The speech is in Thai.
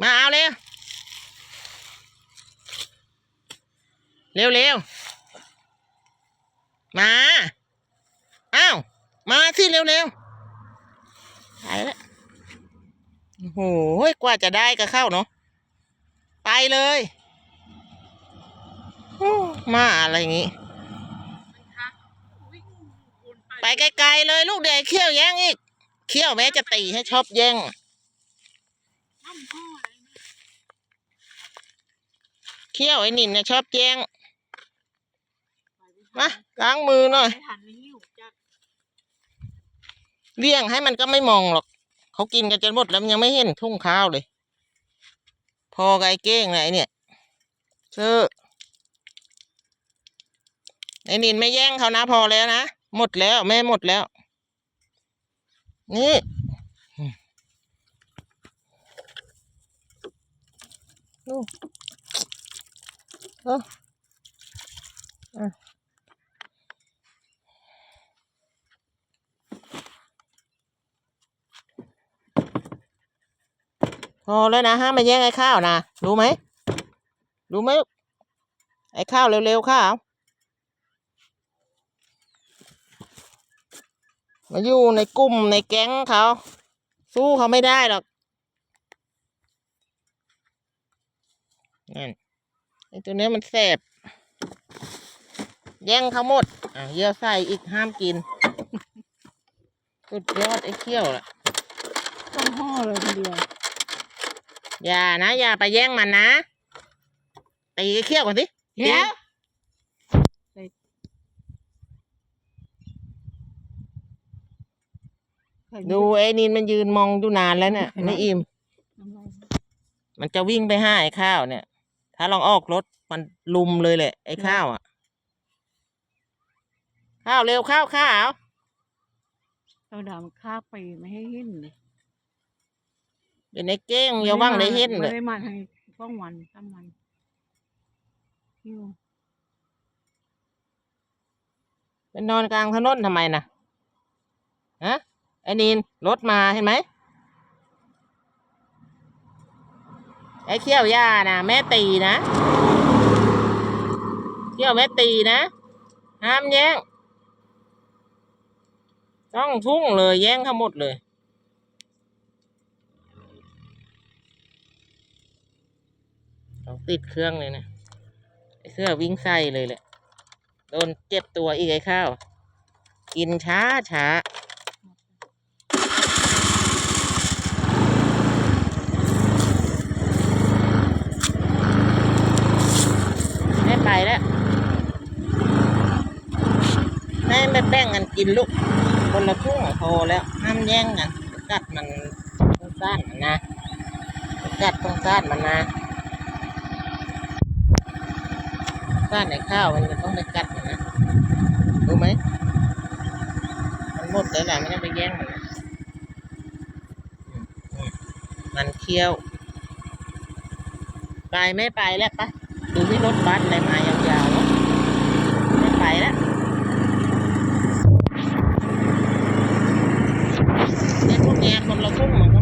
มาเอาเร็วเร็วเร็วมาอ้าวมาสิเร็วเร็วไปแล้วโอ้โหกว่าจะได้ก็เข้าเนาะไปเลยโอ้มาอะไรอย่างงี้ ไปไกลๆเลยลูกเด็กเขี้ยวแย่งอีก เขี้ยวแม้จะตีให้ชอบแย่ง เขี้ยวไอ้นินเนี่ยชอบแย่งมาล้างมือหน่อยไม่ทันไม่หิวจัดเลี้ยงให้มันก็ไม่มองหรอก เขากินกันจนหมดแล้วมันยังไม่เห็นทุ่งข้าวเลย พอกับไอ้เก้งนะไอ้เนี่ยเชื่อไอ้นินไม่แย่งเขานะพอแล้วนะ หมดแล้วแม่หมดแล้ว นี่ ดูเอออะพอแล้วนะห้ามมาแย่งไอ้ข้าวนะรู้ไหมรู้ไหมไอ้ข้าวเร็วๆข้าวมาอยู่ในกลุ่มในแก๊งเขา สู้เขาไม่ได้หรอกนั่น ไอ้ตัวเนี้ยมันแสบ แย่งเขาหมด อะเยื่อใส่อีกห้ามกิน สุดยอดไอ้เขี้ยวล่ะ ต้องห่อเลยทีเดียว อย่านะ อย่าไปแย่งมันนะตีไอ้เขี้ยวก่อนสิเดี๋ยวใส่ดูไอ้นินมันยืนมองดูนานแล้วเนี่ยไม่อิ่มน้ำลายมันจะวิ่งไปห้าไอ้ข้าวเนี่ย ถ้าลองออกรถมันลุมเลยแหละ ไอ้ข้าวอะ ข้าวเร็วข้าวข้าวเราดำข้าไปไม่ให้เห็นเลยเดี๋ยวในเก้งอย่าว่างได้เห็นเลไม่ยได้มาทางช่องวันสามวันหิวไปนอนกลางถนนทำไมนะฮะไอ้นินรถมาเห็นไหม ไอ้เขี้ยวย่านะแม่ตีนะเขี้ยวแม่ตีนะห้ามแย่งต้องทุ่งเลยแย่งเขาหมดเลยต้องติดเครื่องเลยนะไอ้เสื้อวิ่งใส่เลยแหละโดนเจ็บตัวอีกไอ้ข้าว กินช้าช้า ไปแล้วให้ไม่แบ่งกันกินลูกคนละทุ่งพอแล้วห้ามแย่งกันกัดมันต้องซ่านมันนะกัดต้องซ่านมันนะซ่านในข้าวมันจะต้องไปกัดมันนะรู้ไหมมันหมดแล้วแหละไม่ได้ไปแย่งมันมันเคี้ยว ไปไม่ไปแล้วปะ ดูที่รถบัสอะไรมายาวๆวะไม่ไปแล้วเล่ยพวกเนี้ยคนเราทุ่งมัน